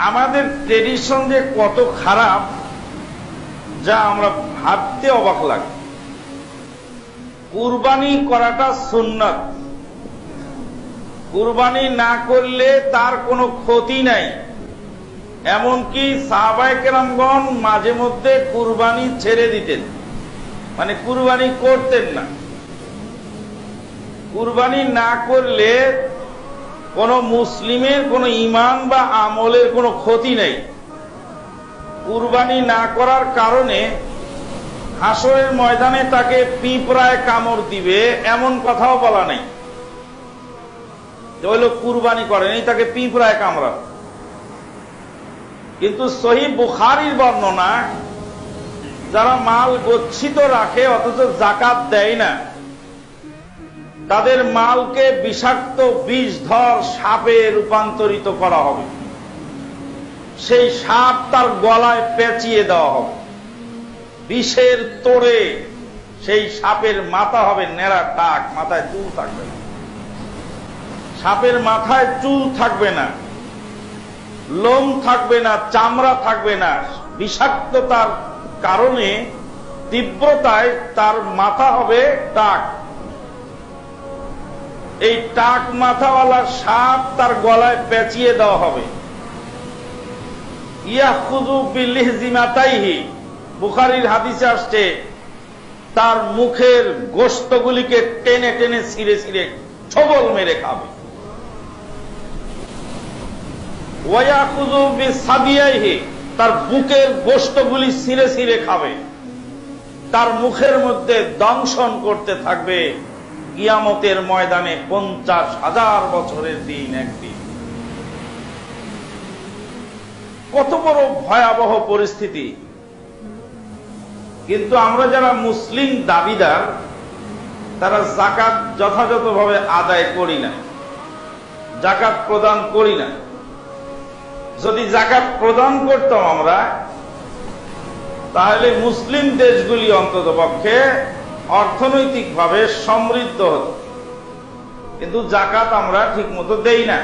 আমাদের ট্রেডিশন যে কত খারাপ, যা আমরা ভাবতে অবাক লাগে। কুরবানি করাটা সুন্নত। কুরবানি না করলে তার কোনো ক্ষতি নাই। এমনকি সাহবায়কেরামগণ মাঝে মধ্যে কুরবানি ছেড়ে দিতেন। মানে কুরবানি করতেন না। কুরবানি না করলে কোন মুসলিমের কোন ইমান বা আমলের কোনো ক্ষতি নেই। কুরবানি না করার কারণে হাসরের ময়দানে তাকে পিঁপড়ায় কামড় দিবে, এমন কথাও বলা নেই। ওই লোক কুরবানি করেনি তাকে পিঁপড়ায় কামড়া কিন্তু সহি বুখারির বর্ণনা, যারা মাল গচ্ছিত রাখে, অথচ জাকাত দেয় না তাদের মালকে বিষাক্ত বিষধর সাপে রূপান্তরিত করা হবে। সেই সাপ তার গলায় পেঁচিয়ে দেওয়া হবে। বিষের তোড়ে সেই সাপের মাথা হবে নেড়া টাক, মাথায় চুল থাকবে না। সাপের মাথায় চুল থাকবে না, লোম থাকবে না, চামড়া থাকবে না। বিষাক্ততার কারণে তীব্রতায় তার মাথা হবে টাক। এই টাক মাথাওয়ালা সাপ তার গলায় পেঁচিয়ে দেওয়া হবে। বুখারির হাদিসে আসছে, তার মুখের গোস্তগুলিকে টেনে টেনে ছিঁড়ে ছিঁড়ে ছবল মেরে খাবে। তার বুকের গোস্তগুলি ছিঁড়ে ছিঁড়ে খাবে। তার মুখের মধ্যে দংশন করতে থাকবে। কিয়ামতের ময়দানে পঞ্চাশ হাজার বছরের দিন একদিন। কত বড় ভয়াবহ পরিস্থিতি। কিন্তু আমরা যারা মুসলিম দাবিদার, তারা জাকাত যথাযথভাবে আদায় করি না জাকাত প্রদান করি না। যদি জাকাত প্রদান করতাম আমরা, তাহলে মুসলিম দেশগুলি অন্তত পক্ষে অর্থনৈতিকভাবে সমৃদ্ধ হত। কিন্তু জাকাত আমরা ঠিক মতো দেই না।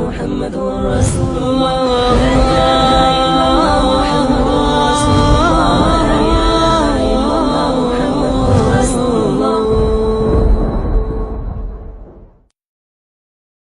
মুহাম্মদুর রাসূলুল্লাহ।